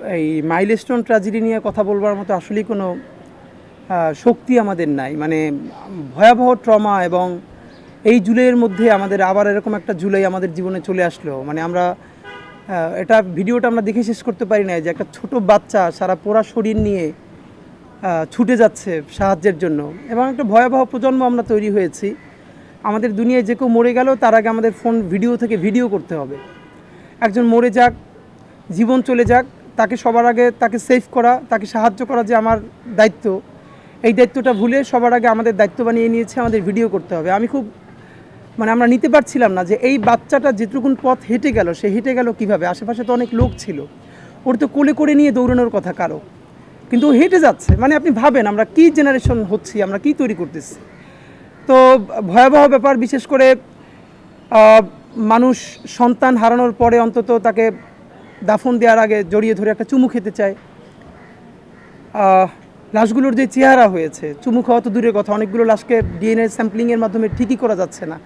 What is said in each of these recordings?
এই milestone tragedy নিয়ে কথা বলবার মতো আসলেই কোনো শক্তি আমাদের নাই। মানে ভয়াবহ ট্রমা এবং এই জুলাইয়ের মধ্যে আমাদের আবার এরকম একটা জুলাই আমাদের জীবনে চলে আসলো। মানে আমরা এটা ভিডিওটা আমরা দেখে শেষ করতে পারি না যে একটা ছোট বাচ্চা সারা পোড়া শরীর নিয়ে ছুটে যাচ্ছে সাহায্যের জন্য। এবং একটা ভয়াবহ প্রজন্ম আমরা তৈরি হয়েছি। আমাদের দুনিয়ায় যে কেউ মরে গেল তার আগে আমাদের ফোন ভিডিও থেকে ভিডিও করতে হবে। একজন মরে যাক, জীবন চলে যাক তাকে সবার আগে তাকে সেভ করা, তাকে সাহায্য করা যে আমার দায়িত্ব। এই দায়িত্বটা ভুলে সবার আগে আমাদের দায়িত্ব বানিয়ে নিয়েছে, আমাদের ভিডিও করতে হবে। আমি খুব মানে আমরা নিতে পারছিলাম না যে এই বাচ্চাটা যেটুকুন পথ হেঁটে গেল, সে হেঁটে গেল কীভাবে? আশেপাশে তো অনেক লোক ছিল। ওর তো কোলে করে নিয়ে দৌড়ানোর কথা কারও। কিন্তু হেঁটে যাচ্ছে। মানে আপনি ভাবেন আমরা কি জেনারেশন হচ্ছি, আমরা কি তৈরি করতেছি? তো ভয়াবহ ব্যাপার, বিশেষ করে মানুষ সন্তান হারানোর পরে অন্তত তাকে দাফন দেওয়ার আগে জড়িয়ে ধরে একটা চুমু খেতে চায়। লাশগুলোর যে চেহারা হয়েছে, চুমু খাওয়া তো দূরের কথা, অনেকগুলো লাশকে ডিএনএ স্যাম্পলিংয়ের মাধ্যমে ঠিকই করা যাচ্ছে না।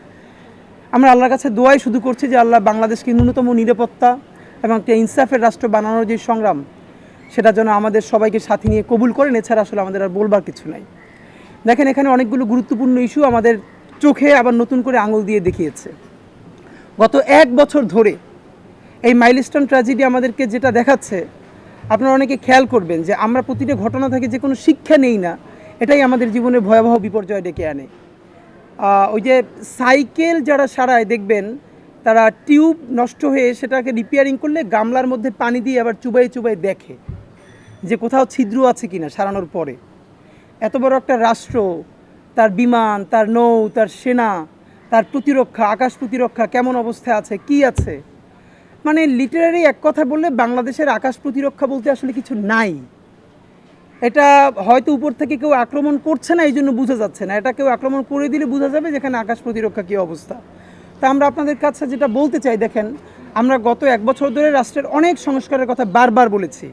আমরা আল্লাহর কাছে দোয়াই শুধু করছি যে আল্লাহ বাংলাদেশকে ন্যূনতম নিরাপত্তা এবং একটা ইনসাফের রাষ্ট্র বানানোর যে সংগ্রাম, সেটা যেন আমাদের সবাইকে সাথে নিয়ে কবুল করেন, এছাড়া আসলে আমাদের আর বলবার কিছু নাই। দেখেন, এখানে অনেকগুলো গুরুত্বপূর্ণ ইস্যু আমাদের চোখে আবার নতুন করে আঙুল দিয়ে দেখিয়েছে। গত এক বছর ধরে এই মাইলস্টোন ট্র্যাজেডি আমাদেরকে যেটা দেখাচ্ছে, আপনারা অনেকে খেয়াল করবেন যে আমরা প্রতিটা ঘটনা থেকে যে কোনো শিক্ষা নেই না, এটাই আমাদের জীবনে ভয়াবহ বিপর্যয় ডেকে আনে। ওই যে সাইকেল যারা সারায় দেখবেন, তারা টিউব নষ্ট হয়ে সেটাকে রিপেয়ারিং করলে গামলার মধ্যে পানি দিয়ে আবার চুবাই চুবাই দেখে যে কোথাও ছিদ্র আছে কি না সারানোর পরে। এত বড় একটা রাষ্ট্র, তার বিমান, তার নৌ, তার সেনা, তার প্রতিরক্ষা, আকাশ প্রতিরক্ষা কেমন অবস্থায় আছে, কি আছে? মানে লিটারারি এক কথা বললে বাংলাদেশের আকাশ প্রতিরক্ষা বলতে আসলে কিছু নাই। এটা হয়তো উপর থেকে কেউ আক্রমণ করছে না এই জন্য বোঝা যাচ্ছে না। এটা কেউ আক্রমণ করে দিলে বোঝা যাবে যেখানে আকাশ প্রতিরক্ষা কী অবস্থা। তা আমরা আপনাদের কাছে যেটা বলতে চাই, দেখেন, আমরা গত এক বছর ধরে রাষ্ট্রের অনেক সংস্কারের কথা বারবার বলেছি।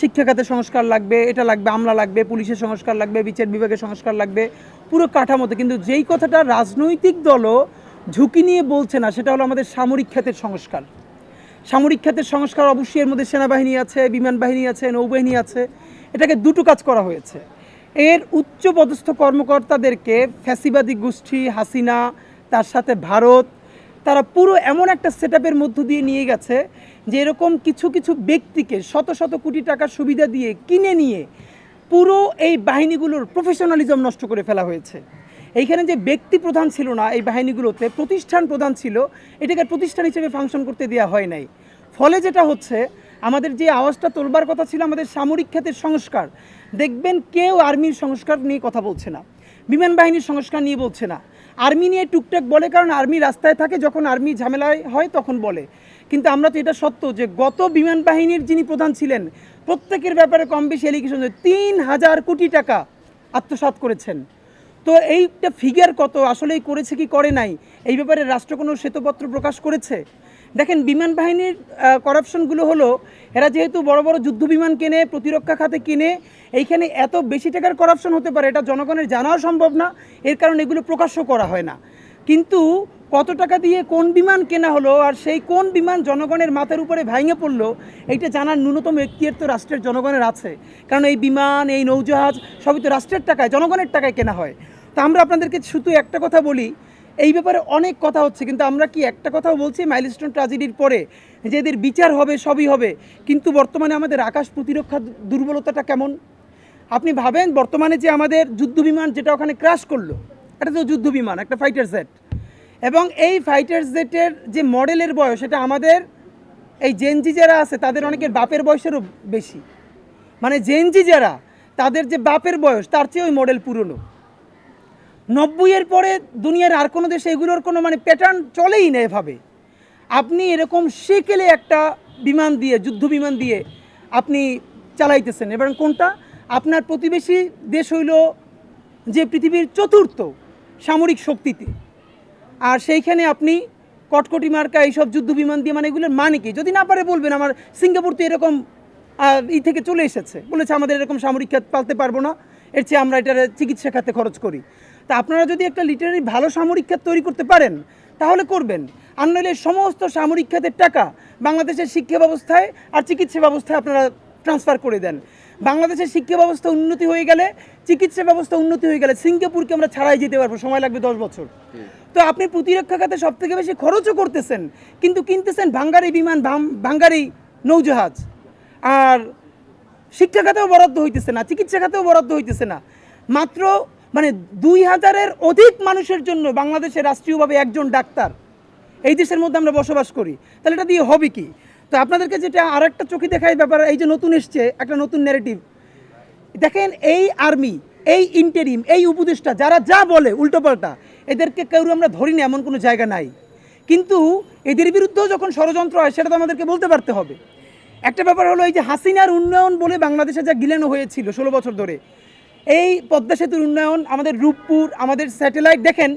শিক্ষা খাতে সংস্কার লাগবে, এটা লাগবে, আমলা লাগবে, পুলিশের সংস্কার লাগবে, বিচার বিভাগের সংস্কার লাগবে, পুরো কাঠামোতে। কিন্তু যেই কথাটা রাজনৈতিক দলও ঝুঁকি নিয়ে বলছে না, সেটা হলো আমাদের সামরিক খাতের সংস্কার। সামরিক খাতের সংস্কার অবশ্যই এর মধ্যে সেনাবাহিনী আছে বিমান বাহিনী আছে, নৌবাহিনী আছে। এটাকে দুটো কাজ করা হয়েছে। এর উচ্চ পদস্থ কর্মকর্তাদেরকে ফ্যাসিবাদী গোষ্ঠী হাসিনা, তার সাথে ভারত, তারা পুরো এমন একটা সেট মধ্য দিয়ে নিয়ে গেছে যে এরকম কিছু কিছু ব্যক্তিকে শত শত কোটি টাকার সুবিধা দিয়ে কিনে নিয়ে পুরো এই বাহিনীগুলোর প্রফেশনালিজম নষ্ট করে ফেলা হয়েছে। এইখানে যে ব্যক্তি প্রধান ছিল না এই বাহিনীগুলোতে, প্রতিষ্ঠান প্রধান ছিল, এটাকে প্রতিষ্ঠান হিসেবে ফাংশন করতে দেওয়া হয় নাই। ফলে যেটা হচ্ছে, আমাদের যে আওয়াজটা তোলবার কথা ছিল আমাদের সামরিক খাতের সংস্কার। দেখবেন কেউ আর্মির সংস্কার নিয়ে কথা বলছে না, বিমান বাহিনীর সংস্কার নিয়ে বলছে না। আর্মি নিয়ে টুকটাক বলে, কারণ আর্মি রাস্তায় থাকে, যখন আর্মি ঝামেলায় হয় তখন বলে। কিন্তু আমরা তো এটা সত্য যে গত বিমান বাহিনীর যিনি প্রধান ছিলেন, প্রত্যেকের ব্যাপারে কম বেশি এলিগেশন তিন হাজার কোটি টাকা আত্মসাৎ করেছেন। তো এইটা ফিগার কত? আসলেই করেছে কি করে নাই? এই ব্যাপারে রাষ্ট্র কোনো শ্বেতপত্র প্রকাশ করেছে? দেখেন, বিমান বাহিনীর করাপশনগুলো হলো, এরা যেহেতু বড় বড় যুদ্ধ বিমান কেনে, প্রতিরক্ষা খাতে কিনে, এইখানে এত বেশি টাকার করাপশন হতে পারে, এটা জনগণের জানাও সম্ভব না, এর কারণে এগুলো প্রকাশ্য করা হয় না। কিন্তু কত টাকা দিয়ে কোন বিমান কেনা হলো, আর সেই কোন বিমান জনগণের মাথার উপরে ভেঙে পড়ল, এইটা জানার ন্যূনতম এখতিয়ার তো রাষ্ট্রের জনগণের আছে। কারণ এই বিমান, এই নৌজাহাজ, সবই তো রাষ্ট্রের টাকায়, জনগণের টাকায় কেনা হয়। তা আমরা আপনাদেরকে শুধু একটা কথা বলি, এই ব্যাপারে অনেক কথা হচ্ছে, কিন্তু আমরা কি একটা কথাও বলছি? মাইলস্টোন ট্র্যাজেডির পরে যে এদের বিচার হবে, সবই হবে, কিন্তু বর্তমানে আমাদের আকাশ প্রতিরক্ষা দুর্বলতাটা কেমন? আপনি ভাবেন বর্তমানে যে আমাদের যুদ্ধ বিমান যেটা ওখানে ক্রাশ করল, এটা তো যুদ্ধ বিমান, একটা ফাইটার জেট এবং এই ফাইটার জেটের যে মডেলের বয়স এটা আমাদের এই জেনজি যারা আছে, তাদের অনেকের বাপের বয়সেরও বেশি মানে জেনজি যারা, তাদের যে বাপের বয়স, তার চেয়ে ওই মডেল পুরনো। নব্বইয়ের পরে দুনিয়ার আর কোনো দেশে এগুলোর কোনো মানে প্যাটার্ন চলেই না এভাবে। আপনি এরকম সেকেলে একটা বিমান দিয়ে, যুদ্ধ বিমান দিয়ে আপনি চালাইতেছেন। এবার কোনটা? আপনার প্রতিবেশী দেশ হইল যে পৃথিবীর চতুর্থ সামরিক শক্তিতে। আর সেইখানে আপনি কটকটি মার্কা এইসব যুদ্ধ বিমান দিয়ে মানে এগুলোর মানে কি? যদি না পারে বলবেন, আমার সিঙ্গাপুর তো এরকম ই থেকে চলে এসেছে। বলেছে আমাদের এরকম সামরিক খাত পালতে পারব না। এর চেয়ে আমরা এটার চিকিৎসা খাতে খরচ করি। তা আপনারা যদি একটা লিটারারি ভালো সামরিক খাত তৈরি করতে পারেন তাহলে করবেন। আর নইলে সমস্ত সামরিক খাতের টাকা বাংলাদেশের শিক্ষা ব্যবস্থায় আর চিকিৎসা ব্যবস্থায় আপনারা ট্রান্সফার করে দেন। বাংলাদেশের শিক্ষা ব্যবস্থা উন্নতি হয়ে গেলে চিকিৎসা ব্যবস্থা উন্নতি হয়ে গেলে সিঙ্গাপুরকে আমরা ছাড়াই যেতে পারব সময় লাগবে দশ বছর। তো আপনি প্রতিরক্ষা খাতে সব থেকে বেশি খরচও করতেছেন কিন্তু কিনতেছেন ভাঙ্গারি বিমান ভাঙ্গারি নৌজাহাজ। আর শিক্ষা খাতেও বরাদ্দ হইতেছে না চিকিৎসা খাতেও বরাদ্দ হইতেছে না। মাত্র মানে দুই হাজারের অধিক মানুষের জন্য বাংলাদেশে রাষ্ট্রীয়ভাবে একজন ডাক্তার এই দেশের মধ্যে আমরা বসবাস করি। তাহলে এটা দিয়ে হবে কি? তো আপনাদেরকে যেটা আর একটা চোখে দেখায় ব্যাপার, এই যে নতুন এসছে, একটা নতুন ন্যারেটিভ দেখেন এই আর্মি এই ইন্টেরিম এই উপদেষ্টা, যারা যা বলে, উল্টোপাল্টা, এদেরকে কেউ আমরা ধরি না, এমন কোনো জায়গা নাই। কিন্তু এদের বিরুদ্ধেও যখন ষড়যন্ত্র হয়, সেটা তো আমাদেরকে বলতে পারতে হবে। একটা ব্যাপার হলো এই যে হাসিনার উন্নয়ন বলে বাংলাদেশে যা গিলানো হয়েছিল ষোলো বছর ধরে এই পদ্মা সেতুর উন্নয়ন, আমাদের রূপপুর, আমাদের স্যাটেলাইট, দেখেন,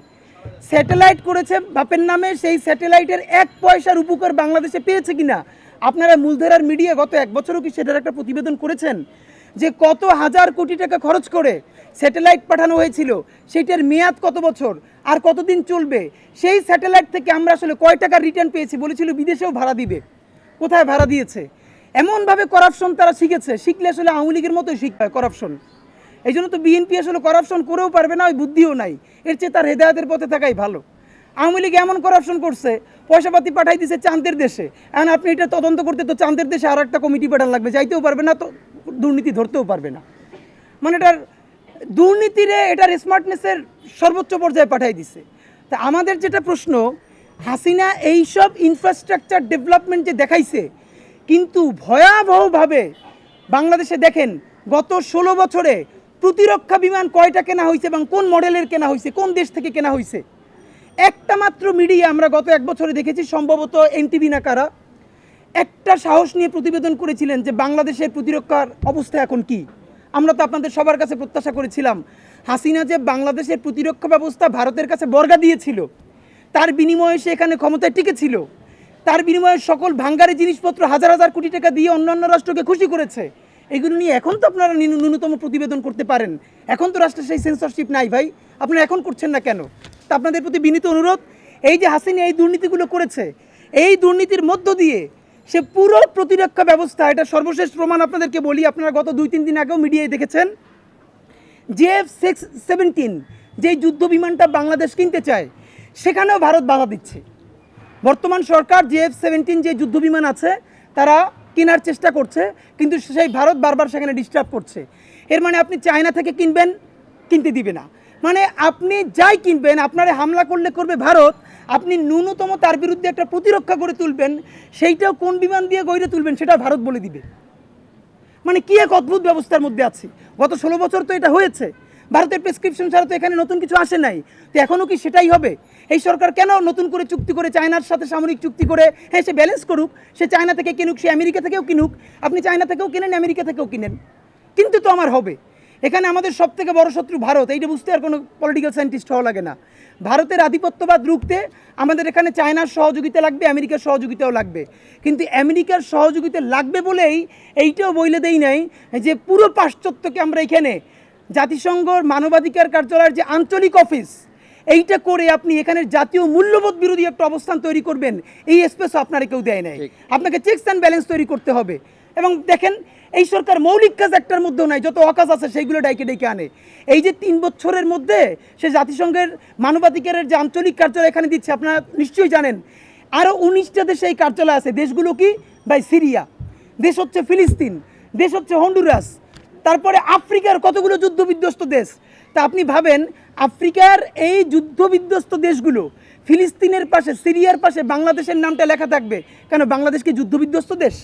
স্যাটেলাইট করেছে বাপের নামে, সেই স্যাটেলাইটের এক পয়সার উপকার বাংলাদেশে পেয়েছে কিনা? আপনারা মূলধারার মিডিয়া গত এক বছরও কি সেটার একটা প্রতিবেদন করেছেন? যে কত হাজার কোটি টাকা খরচ করে স্যাটেলাইট পাঠানো হয়েছিল, সেটার মেয়াদ কত বছর? আর কতদিন চলবে? সেই স্যাটেলাইট থেকে আমরা আসলে কয় টাকা রিটার্ন পেয়েছি বলেছিল, বিদেশেও ভাড়া দিবে। কোথায় ভাড়া দিয়েছে? এমনভাবে করাপশন তারা শিখেছে, শিখলে আসলে আওয়ামী লীগের মতোই শিখবে করাপশন এই জন্য তো বিএনপি আসলে করাপশন করেও পারবে না, ওই বুদ্ধিও নাই। এর চেয়ে তার হেদায়তের পথে থাকাই ভালো। আওয়ামী লীগ এমন করাপশন করছে, পয়সাপাতি পাঠাই দিছে চাঁদের দেশে। এখন আপনি এটা তদন্ত করতে তো চাঁদের দেশে আর একটা কমিটি পাঠান লাগবে, যাইতেও পারবে না তো দুর্নীতি ধরতেও পারবে না। মানে এটার দুর্নীতিরে এটার স্মার্টনেসের সর্বোচ্চ পর্যায়ে পাঠাই দিছে। তা আমাদের যেটা প্রশ্ন, হাসিনা এইসব ইনফ্রাস্ট্রাকচার ডেভেলপমেন্ট যে দেখাইছে, কিন্তু ভয়াবহভাবে বাংলাদেশে দেখেন, গত ষোলো বছরে প্রতিরক্ষা বিমান কয়টা কেনা হয়েছে এবং কোন মডেলের কেনা হয়েছে কোন দেশ থেকে কেনা হয়েছে একটা মাত্র মিডিয়া আমরা গত এক বছরে দেখেছি, সম্ভবত এনটিভি না কারা, একটা সাহস নিয়ে প্রতিবেদন করেছিলেন যে বাংলাদেশের প্রতিরক্ষার অবস্থা এখন কি। আমরা তো আপনাদের সবার কাছে প্রত্যাশা করেছিলাম, হাসিনা যে বাংলাদেশের প্রতিরক্ষা ব্যবস্থা ভারতের কাছে বর্গা দিয়েছিল, তার বিনিময়ে সে এখানে ক্ষমতায় টিকেছিল, তার বিনিময়ে সকল ভাঙ্গারি জিনিসপত্র হাজার হাজার কোটি টাকা দিয়ে অন্যান্য রাষ্ট্রকে খুশি করেছে এগুলো নিয়ে এখন তো আপনারা ন্যূনতম প্রতিবেদন করতে পারেন। এখন তো রাষ্ট্রের সেই সেন্সরশিপ নাই ভাই। আপনারা এখন করছেন না কেন? তা আপনাদের প্রতি বিনীত অনুরোধ, এই যে হাসিনা এই দুর্নীতিগুলো করেছে, এই দুর্নীতির মধ্য দিয়ে সে পুরো প্রতিরক্ষা ব্যবস্থা, এটা সর্বশেষ প্রমাণ আপনাদেরকে বলি, আপনারা গত দুই তিন দিন আগেও মিডিয়ায় দেখেছেন। জেএফ সিক্স সেভেন্টিন, যেই যুদ্ধ বিমানটা বাংলাদেশ কিনতে চায়, সেখানেও ভারত বাধা দিচ্ছে। বর্তমান সরকার জেএফ সেভেন্টিন যে যুদ্ধ বিমান আছে, তারা কেনার চেষ্টা করছে, কিন্তু সেই ভারত বারবার সেখানে ডিস্টার্ব করছে। এর মানে আপনি চায়না থেকে কিনবেন, কিনতে দিবে না। মানে আপনি যাই কিনবেন, আপনারে হামলা করলে করবে ভারত, আপনি ন্যূনতম তার বিরুদ্ধে একটা প্রতিরক্ষা করে তুলবেন, সেইটাও কোন বিমান দিয়ে গড়ে তুলবেন সেটা ভারত বলে দিবে। মানে কি এক অদ্ভুত ব্যবস্থার মধ্যে আছি। গত ষোলো বছর তো এটা হয়েছে। ভারতের প্রেসক্রিপশন ছাড়া তো এখানে নতুন কিছু আসে নাই। তো এখনও কি সেটাই হবে? এই সরকার কেন নতুন করে চুক্তি করে চায়নার সাথে সামরিক চুক্তি করে হ্যাঁ সে ব্যালেন্স করুক, সে চায়না থেকে কিনুক, সে আমেরিকা থেকেও কিনুক, আপনি চায়না থেকেও কিনেন, আমেরিকা থেকেও কিনেন। কিন্তু তো আমার হবে। এখানে আমাদের সব থেকে বড় শত্রু ভারত, এইটা বুঝতে আর কোনো পলিটিক্যাল সায়েন্টিস্ট হওয়া লাগে না। ভারতের আধিপত্যবাদ রুখতে আমাদের এখানে চায়নার সহযোগিতা লাগবে, আমেরিকার সহযোগিতাও লাগবে। কিন্তু আমেরিকার সহযোগিতা লাগবে বলেই এইটাও বইলে দেই নাই যে পুরো পাশ্চাত্যকে আমরা এখানে জাতিসংঘর মানবাধিকার কার্যালয়ের যে আঞ্চলিক অফিস এইটা করে আপনি এখানের জাতীয় মূল্যবোধ বিরোধী একটা অবস্থান তৈরি করবেন। এই স্পেসও আপনারা কেউ দেয় নাই। আপনাকে চেকস অ্যান্ড ব্যালেন্স তৈরি করতে হবে। এবং দেখেন এই সরকার মৌলিক কাজ একটার মধ্যেও নাই যত অকাজ আছে সেইগুলো ডাইকে ডেকে আনে। এই যে তিন বছরের মধ্যে সে জাতিসংঘের মানবাধিকারের যে আঞ্চলিক কার্যালয় এখানে দিচ্ছে আপনারা নিশ্চয়ই জানেন আরও উনিশটা দেশে এই কার্যালয় আছে। দেশগুলো কি? বাই সিরিয়া। দেশ হচ্ছে ফিলিস্তিন। দেশ হচ্ছে হন্ডুরাস। তারপরে আফ্রিকার কতগুলো যুদ্ধ বিধ্বস্ত দেশ? তা আপনি ভাবেন আফ্রিকার এই যুদ্ধ বিধ্বস্ত দেশগুলো ফিলিস্তিনের পাশে সিরিয়ার পাশে বাংলাদেশের নামটা লেখা থাকবে। কেন বাংলাদেশ কি যুদ্ধ বিধ্বস্ত দেশ?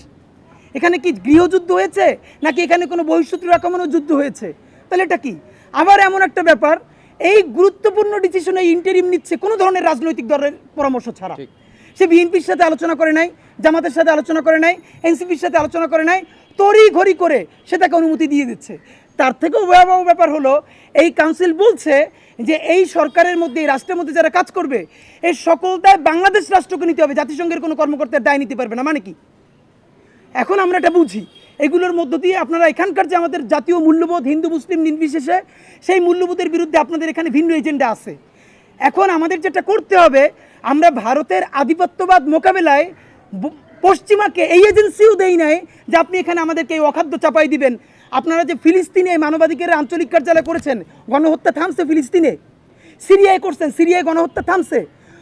এখানে কি গৃহযুদ্ধ হয়েছে নাকি এখানে কোনো বহিঃশত্রুর আক্রমণও যুদ্ধ হয়েছে? তাহলে এটা কি? আবার এমন একটা ব্যাপার এই গুরুত্বপূর্ণ ডিসিশন এই ইন্টারিম নিচ্ছে কোনো ধরনের রাজনৈতিক দলের পরামর্শ ছাড়া। সে বিএনপির সাথে আলোচনা করে নাই জামাতের সাথে আলোচনা করে নাই এনসিপির সাথে আলোচনা করে নাই তড়ি ঘড়ি করে সে তাকে অনুমতি দিয়ে দিচ্ছে। তার থেকেও ভয়াবহ ব্যাপার হলো, এই কাউন্সিল বলছে যে এই সরকারের মধ্যে, এই রাষ্ট্রের মধ্যে যারা কাজ করবে, এই সকল দায় বাংলাদেশ রাষ্ট্রকে নিতে হবে, জাতিসংঘের কোনো কর্মকর্তার দায় নিতে পারবে না। মানে কি? এখন আমরা এটা বুঝি। এগুলোর মধ্য দিয়ে আপনারা এখানকার যে আমাদের জাতীয় মূল্যবোধ, হিন্দু, মুসলিম, নির্বিশেষে সেই মূল্যবোধের বিরুদ্ধে আপনাদের এখানে ভিন্ন এজেন্ডা আছে। এখন আমাদের যেটা করতে হবে, আমরা ভারতের আধিপত্যবাদ মোকাবেলায় পশ্চিমাকে এই এজেন্সিও দেই নাই যে আপনি এখানে আমাদেরকে এই অখাদ্য চাপাই দিবেন। আপনারা যে ফিলিস্তিনে মানবাধিকারের আঞ্চলিক কার্যালয় করেছেন, গণহত্যা থামছে ফিলিস্তিনে। সিরিয়ায় করছেন, সিরিয়ায় গণহত্যা থামছে।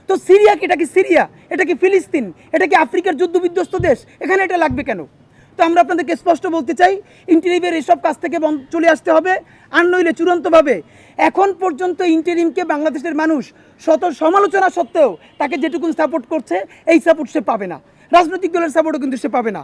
তো সিরিয়া কি, এটা কি সিরিয়া? এটা কি ফিলিস্তিন? এটা কি আফ্রিকার যুদ্ধবিধ্বস্ত দেশ? এখানে এটা লাগবে কেন? তো আমরা আপনাদেরকে স্পষ্ট বলতে চাই, ইন্টারিমের এসব কাজ থেকে চলে আসতে হবে, আর নইলে চূড়ান্তভাবে। এখন পর্যন্ত ইন্টারিমকে বাংলাদেশের মানুষ শত সমালোচনা সত্ত্বেও তাকে যেটুকুন সাপোর্ট করছে, এই সাপোর্ট সে পাবে না। রাজনৈতিক দলের সাপোর্টও কিন্তু সে পাবে না।